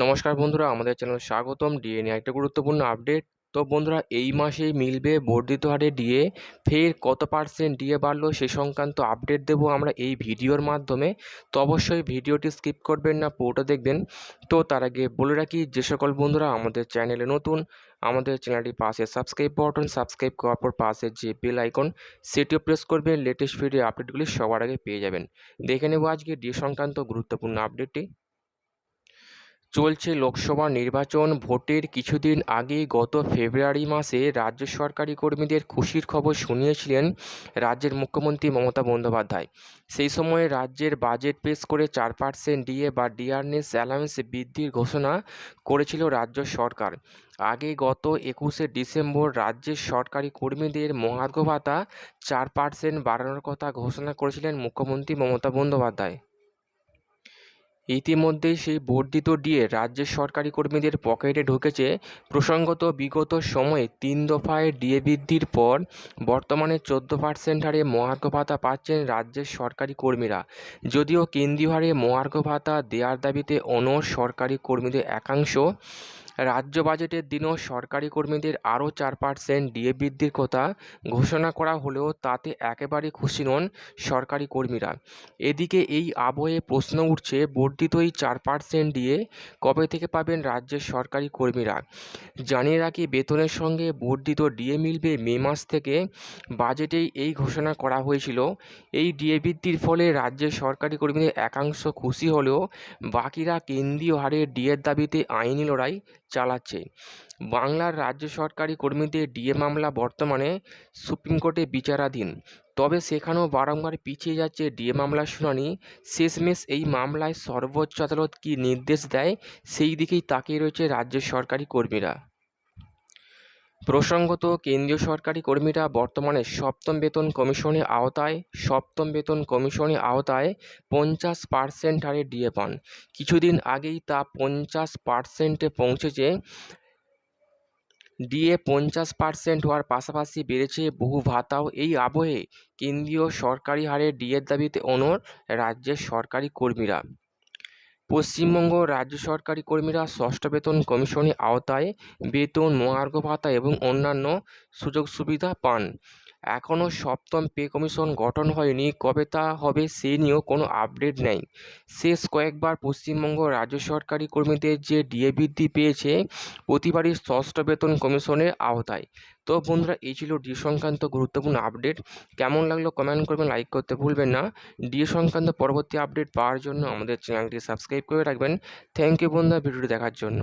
নমস্কার বন্ধুরা, আমাদের চ্যানেল স্বাগতম। ডিএ নিয়ে একটা গুরুত্বপূর্ণ আপডেট তো বন্ধুরা, এই মাসে মিলবে বর্ধিত হারে ডিএ ফের কত পার্সেন্ট ডিএ বাড়লো সে সংক্রান্ত আপডেট দেবো আমরা এই ভিডিওর মাধ্যমে। তো অবশ্যই ভিডিওটি স্কিপ করবেন না, পুরোটা দেখবেন। তো তার আগে বলে রাখি, যে সকল বন্ধুরা আমাদের চ্যানেলে নতুন, আমাদের চ্যানেলটি পাশে সাবস্ক্রাইব বাটন সাবস্ক্রাইব করার পর পাশে যে বেল আইকন সেটিও প্রেস করবেন। লেটেস্ট ভিডিও আপডেটগুলি সবার আগে পেয়ে যাবেন। দেখে নেব আজকে ডিএ সংক্রান্ত গুরুত্বপূর্ণ আপডেটটি চলছে লোকসভা নির্বাচন। ভোটের কিছুদিন আগে গত ফেব্রুয়ারি মাসে রাজ্য সরকারি কর্মীদের খুশির খবর শুনিয়েছিলেন রাজ্যের মুখ্যমন্ত্রী মমতা বন্দ্যোপাধ্যায়। সেই সময়ে রাজ্যের বাজেট পেশ করে চার পার্সেন্ট ডিএ বা ডিআরনেস অ্যালাউন্স বৃদ্ধির ঘোষণা করেছিল রাজ্য সরকার। আগে গত একুশে ডিসেম্বর রাজ্যের সরকারি কর্মীদের মহার্ঘ ভাতা চার পার্সেন্ট বাড়ানোর কথা ঘোষণা করেছিলেন মুখ্যমন্ত্রী মমতা বন্দ্যোপাধ্যায়। ইতিমধ্যেই সেই বর্ধিত ডিএ রাজ্যের সরকারি কর্মীদের পকেটে ঢুকেছে। প্রসঙ্গত, বিগত সময়ে তিন দফায় ডিএ বৃদ্ধির পর বর্তমানে চোদ্দ পার্সেন্ট হারে মহার্ঘ ভাতা পাচ্ছেন রাজ্যের সরকারি কর্মীরা। যদিও কেন্দ্রীয় হারে মহার্ঘ ভাতা দেওয়ার দাবিতে অনড় সরকারি কর্মীদের একাংশ রাজ্য বাজেটের দিনও সরকারি কর্মীদের আরও চার পার্সেন্ট ডিএ বৃদ্ধির কথা ঘোষণা করা হলেও তাতে একেবারে খুশি নন সরকারি কর্মীরা। এদিকে এই আবহে প্রশ্ন উঠছে, বর্ধিত এই চার পার্সেন্ট ডিএ কবে থেকে পাবেন রাজ্যের সরকারি কর্মীরা? জানিয়ে রাখি, বেতনের সঙ্গে বর্ধিত ডিএ মিলবে মে মাস থেকে। বাজেটেই এই ঘোষণা করা হয়েছিল। এই ডিএ বৃদ্ধির ফলে রাজ্যের সরকারি কর্মীদের একাংশ খুশি হলেও বাকিরা কেন্দ্রীয় হারে ডিএর দাবিতে আইনি লড়াই চালাচ্ছে। বাংলার রাজ্য সরকারি কর্মীদের ডিএ মামলা বর্তমানে সুপ্রিম কোর্টে বিচারাধীন। তবে সেখানেও বারংবার পিছিয়ে যাচ্ছে ডিএ মামলার শুনানি। শেষমেশ এই মামলায় সর্বোচ্চ আদালত কী নির্দেশ দেয়, সেই দিকেই তাকিয়ে রয়েছে রাজ্যের সরকারি কর্মীরা। প্রসঙ্গত, কেন্দ্রীয় সরকারি কর্মীরা বর্তমানে সপ্তম বেতন কমিশনের আওতায়, সপ্তম বেতন কমিশনের আওতায় পঞ্চাশ পার্সেন্ট হারে ডিএ পান। কিছুদিন আগেই তা পঞ্চাশ পার্সেন্টে পৌঁছেছে। ডিএ পঞ্চাশ পার্সেন্ট হওয়ার পাশাপাশি বেড়েছে বহু ভাতাও। এই আবহে কেন্দ্রীয় সরকারি হারে ডিএর দাবিতে অনড় রাজ্যের সরকারি কর্মীরা। পশ্চিমবঙ্গ রাজ্য সরকারি কর্মীরা ষষ্ঠ বেতন কমিশনের আওতায় বেতন, মহার্ঘ ভাতা এবং অন্যান্য সুযোগ সুবিধা পান। এখনও সপ্তম পে কমিশন গঠন হয়নি, কবে তা হবে সে নিয়েও কোনো আপডেট নেই। শেষ কয়েকবার পশ্চিমবঙ্গ রাজ্য সরকারি কর্মীদের যে ডিএ বৃদ্ধি পেয়েছে, প্রতিবারই ষষ্ঠ বেতন কমিশনের আওতায়। তো বন্ধুরা, এই ছিল ডি সংক্রান্ত গুরুত্বপূর্ণ আপডেট। কেমন লাগল কমেন্ট করবেন, লাইক করতে ভুলবেন না। ডি সংক্রান্ত পরবর্তী আপডেট পাওয়ার জন্য আমাদের চ্যানেলটি সাবস্ক্রাইব করে রাখবেন। থ্যাংক ইউ বন্ধুরা, ভিডিওটি দেখার জন্য।